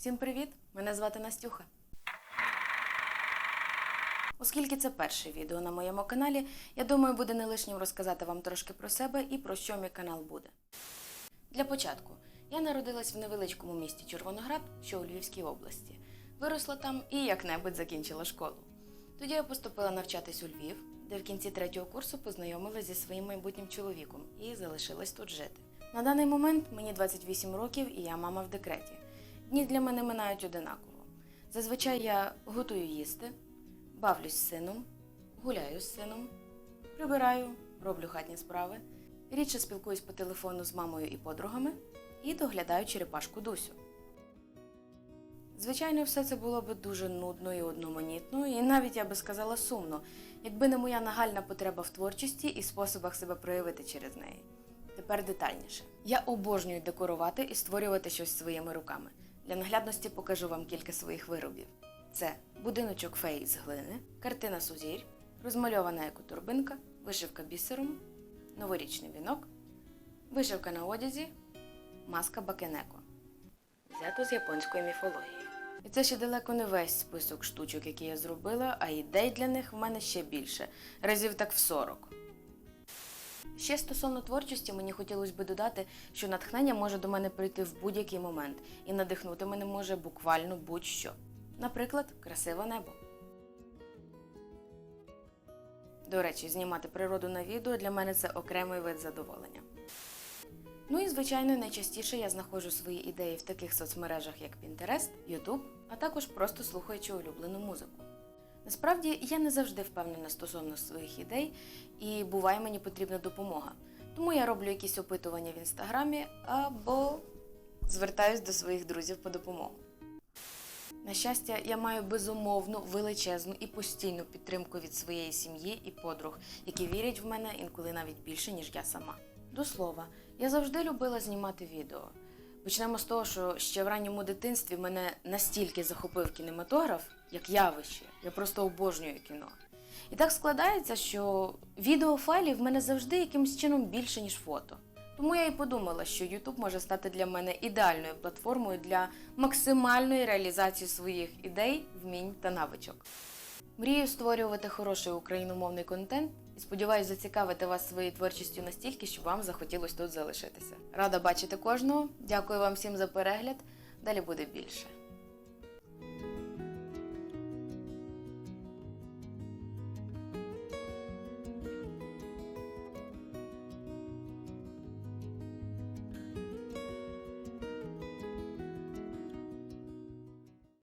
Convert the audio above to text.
Всім привіт! Мене звати Настюха. Оскільки це перше відео на моєму каналі, я думаю, буде не лишнім розказати вам трошки про себе і про що мій канал буде. Для початку, я народилась в невеличкому місті Червоноград, що у Львівській області. Виросла там і як-небудь закінчила школу. Тоді я поступила навчатись у Львів, де в кінці третього курсу познайомилася зі своїм майбутнім чоловіком і залишилась тут жити. На даний момент мені 28 років і я мама в декреті. Дні для мене минають одинаково. Зазвичай я готую їсти, бавлюсь з сином, гуляю з сином, прибираю, роблю хатні справи, рідше спілкуюсь по телефону з мамою і подругами і доглядаю черепашку Дусю. Звичайно, все це було б дуже нудно і одноманітно, і навіть я би сказала сумно, якби не моя нагальна потреба в творчості і способах себе проявити через неї. Тепер детальніше. Я обожнюю декорувати і створювати щось своїми руками. Для наглядності покажу вам кілька своїх виробів: це будиночок феї з глини, картина сузірь, розмальована екотурбинка, вишивка бісером, новорічний вінок, вишивка на одязі, маска бакенеко. Взято з японської міфології. І це ще далеко не весь список штучок, які я зробила, а ідей для них в мене ще більше, разів так в 40. Ще стосовно творчості, мені хотілося б додати, що натхнення може до мене прийти в будь-який момент, і надихнути мене може буквально будь-що. Наприклад, красиве небо. До речі, знімати природу на відео для мене це окремий вид задоволення. Ну і звичайно, найчастіше я знаходжу свої ідеї в таких соцмережах, як Pinterest, YouTube, а також просто слухаючи улюблену музику. Насправді я не завжди впевнена стосовно своїх ідей, і буває мені потрібна допомога. Тому я роблю якісь опитування в інстаграмі або звертаюсь до своїх друзів по допомогу. На щастя, я маю безумовну, величезну і постійну підтримку від своєї сім'ї і подруг, які вірять в мене інколи навіть більше, ніж я сама. До слова, я завжди любила знімати відео. Почнемо з того, що ще в ранньому дитинстві мене настільки захопив кінематограф, як явище. Я просто обожнюю кіно. І так складається, що відеофайлів в мене завжди якимось чином більше, ніж фото. Тому я і подумала, що YouTube може стати для мене ідеальною платформою для максимальної реалізації своїх ідей, вмінь та навичок. Мрію створювати хороший україномовний контент і сподіваюся зацікавити вас своєю творчістю настільки, щоб вам захотілося тут залишитися. Рада бачити кожного. Дякую вам всім за перегляд. Далі буде більше.